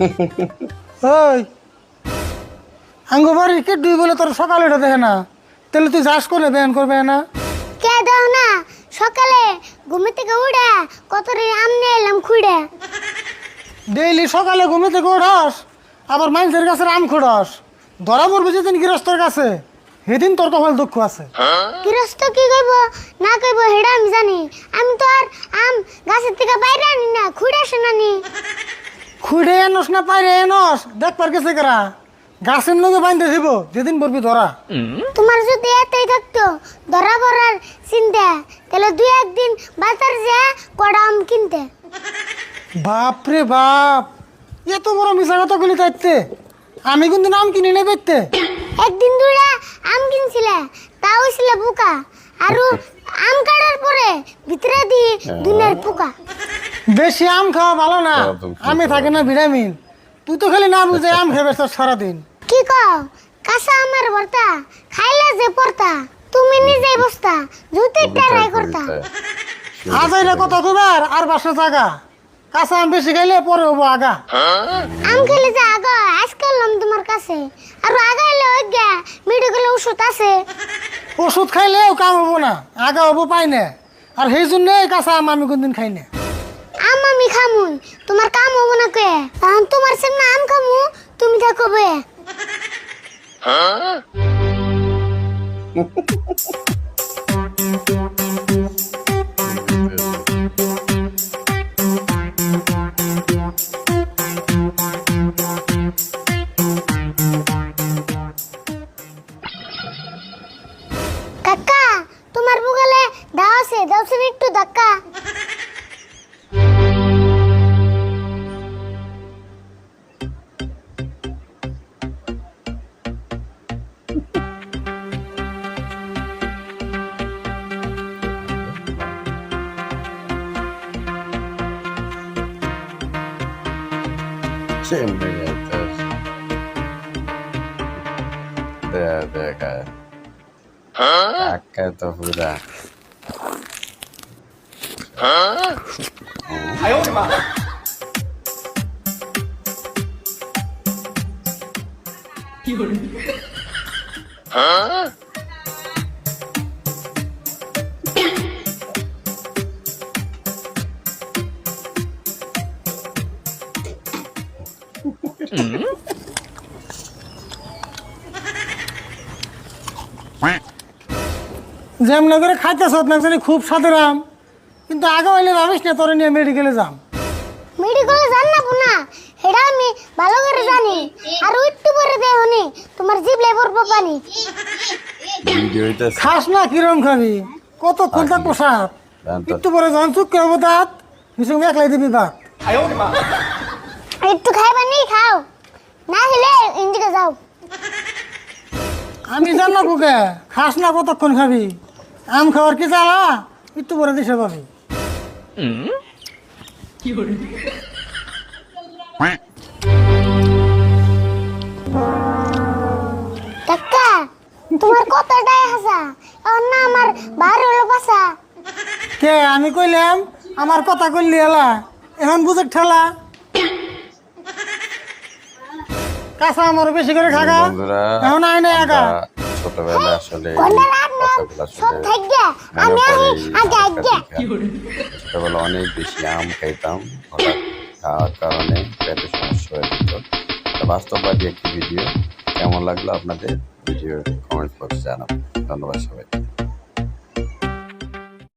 ওই আঙ্গু বাড়ি কে দুই বলে তোর সকালে এটা দেখে না? তাহলে তুই যাস করবে না? কে দাও না? সকালে ঘুমে থেকে উড়ে কত রে আমনে এলাম খুঁড়ে। ডেইলি সকালে ঘুমে থেকে উঠস আবার মানুষের কাছে আম খুঁড়স। ধরা পড়বে যেদিন গৃহস্থর কাছে সেদিন তোর কপাল দুঃখ আছে। গৃহস্থ কি কইব না কইব হেডা আমি জানি। আমি তো আর আম গাছের থেকে বাইরে আনি না খুঁড়ে আসে নানি খুঁড়ে এনস না পাইরে এনস। দেখবার গেছে কেরা। গাছের লগে বাঁধতে দিব যেদিন পড়বি ধরা। তোমার যদি এতই থাকতো ধরা পড়ার চিন্তা তাহলে দুই একদিন বাজার যা কড়া আম কিনতে। বাপ রে বাপ এত বড় মিশা কথা গুলি তাইতে। আমি কিন্তু নাম কিনে নেই দেখতে। একদিন দূরে আম কিনছিলে তা হইছিল পোকা আর আম কাটার পরে ভিতরে দি দুনের পোকা। বেশি আম খাওয়া ভালো না। আমি থাকে না ভিটামিন। তুই তো খালি না বুঝে আম খেয়ে ব্যস্ত সারাদিন। কি কও? কাঁচা আমের ভর্তা? খাইলে যে পড়তা তুমি নিজেই বসতা জুতি টেরাই করতা। আজ এটা কত কবার আর বাসা জাগা। কাঁচা আম বেশি খাইলে পরে হব আগা। আম খেলে যে আগা আজ করলাম তোমার কাছে। আর আগাইলে ওই গা মেডিকেলে ওষুধ আছে। ওষুধ খাইলেও কাম হব না আগা হব পাই না। আর সেই জন্য কাঁচা আম আমি কোনদিন খাই না। আম আমি খামুই তোমার কাম হব না কে তখন তোমার সামনে আম খামু তুমি থাকবে কাকা Siempre gatas. Deja, deja. Acá তো পুরা যেমন করে খাইতেছ না খুব আম। কিন্তু আগে হইলে ভাবিস না তোরে নিয়ে মেডিকেলে যাম। মেডিকেলে যান না পুনা এটা আমি ভালো করে জানি। আর একটু পরে দেয় হনি তোমার জিভ লেবর পানি খাস না কিরম খাবি কত কোনটা পোশাক জান তো একটু পরে যখন চুপ করব দাঁত কিছু একলাই দিবি ভাত। একটু খাইবা নেই খাও। না হলে ইন্দিকে যাও। আমি জানলা বুকে খাস না কতক্ষণ খাবি? আম খাওয়ার কি জ্বালা? একটু পরে দিছে পাবি। কাকা তোমার কতটাই হাসা? এখন না আমার বার হলো পাসা কে আমি কইলাম আমার কথা কইলি এলা। এখন বুঝে ঠেলা। কাঁচা আমার বেশি করে খাগা বন্ধুরা এখন আই নাই আগা। আমরা আসলে না ছোটবেলা অনেক বেশি আম খাইতাম খাওয়ার কারণে পেটে সমস্যা হয়ে যেত। বাস্তববাদী একটি ভিডিও। কেমন লাগল আপনাদের? ভিডিও কমেন্ট বক্সে জানাবেন। ধন্যবাদ সবাই